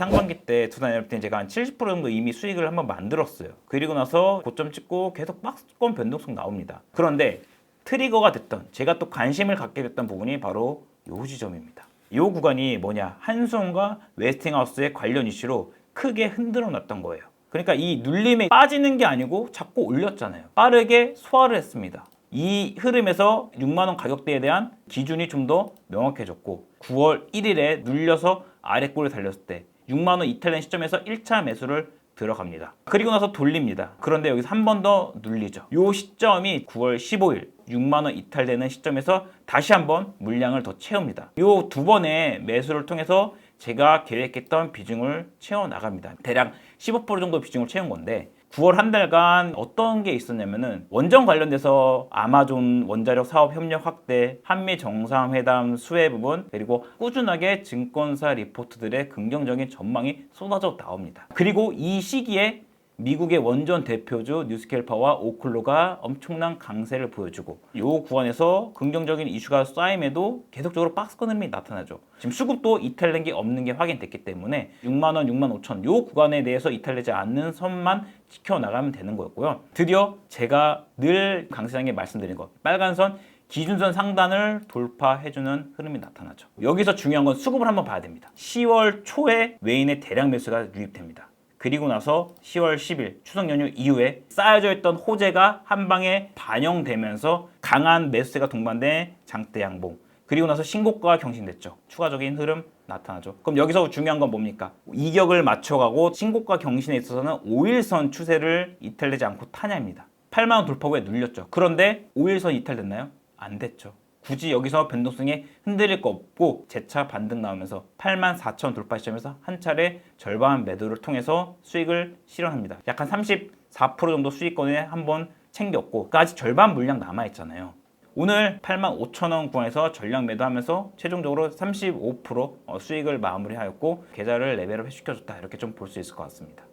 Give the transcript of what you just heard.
상반기 때 에너비 때는 제가 한 70% 정도 이미 수익을 한번 만들었어요. 그리고 나서 고점 찍고 계속 박스권 변동성 나옵니다. 그런데 트리거가 됐던 제가 또 관심을 갖게 됐던 부분이 바로 요 지점입니다. 요 구간이 뭐냐 한수원과 웨스팅하우스의 관련 이슈로 크게 흔들어 놨던 거예요. 그러니까 이 눌림에 빠지는 게 아니고 자꾸 올렸잖아요. 빠르게 소화를 했습니다. 이 흐름에서 6만 원 가격대에 대한 기준이 좀 더 명확해졌고 9월 1일에 눌려서 아래골을 달렸을 때 6만 원 이탈된 시점에서 1차 매수를 들어갑니다. 그리고 나서 돌립니다. 그런데 여기서 한 번 더 눌리죠. 요 시점이 9월 15일 6만 원 이탈되는 시점에서 다시 한번 물량을 더 채웁니다. 요두 번의 매수를 통해서 제가 계획했던 비중을 채워 나갑니다. 대략 15% 정도 비중을 채운 건데 9월 한 달간 어떤 게 있었냐면은 원전 관련돼서 아마존 원자력 사업 협력 확대, 한미 정상회담 수혜 부분, 그리고 꾸준하게 증권사 리포트들의 긍정적인 전망이 쏟아져 나옵니다. 그리고 이 시기에 미국의 원전 대표주 뉴스켈파와 오클로가 엄청난 강세를 보여주고 이 구간에서 긍정적인 이슈가 쌓임에도 계속적으로 박스권 흐름이 나타나죠. 지금 수급도 이탈된 게 없는 게 확인됐기 때문에 6만 원, 6만 5천 이 구간에 대해서 이탈되지 않는 선만 지켜나가면 되는 거였고요. 드디어 제가 늘 강세장에 말씀드린 것 빨간 선 기준선 상단을 돌파해주는 흐름이 나타나죠. 여기서 중요한 건 수급을 한번 봐야 됩니다. 10월 초에 외인의 대량 매수가 유입됩니다. 그리고 나서 10월 10일 추석 연휴 이후에 쌓여져 있던 호재가 한 방에 반영되면서 강한 매수세가 동반된 장대 양봉 그리고 나서 신고가가 경신됐죠. 추가적인 흐름 나타나죠. 그럼 여기서 중요한 건 뭡니까? 이격을 맞춰가고 신고가 경신에 있어서는 5일선 추세를 이탈되지 않고 타냐입니다. 8만 원 돌파 후에 눌렸죠. 그런데 5일선 이탈됐나요? 안 됐죠. 굳이 여기서 변동성에 흔들릴 거 없고 재차 반등 나오면서 8만 4천 돌파 시점에서 한 차례 절반 매도를 통해서 수익을 실현합니다. 약 한 34% 정도 수익권에 한번 챙겼고 그 아직 절반 물량 남아 있잖아요. 오늘 8만 5천 원 구간에서 전량 매도하면서 최종적으로 35% 어, 수익을 마무리하였고 계좌를 레벨업 시켜줬다 이렇게 좀 볼 수 있을 것 같습니다.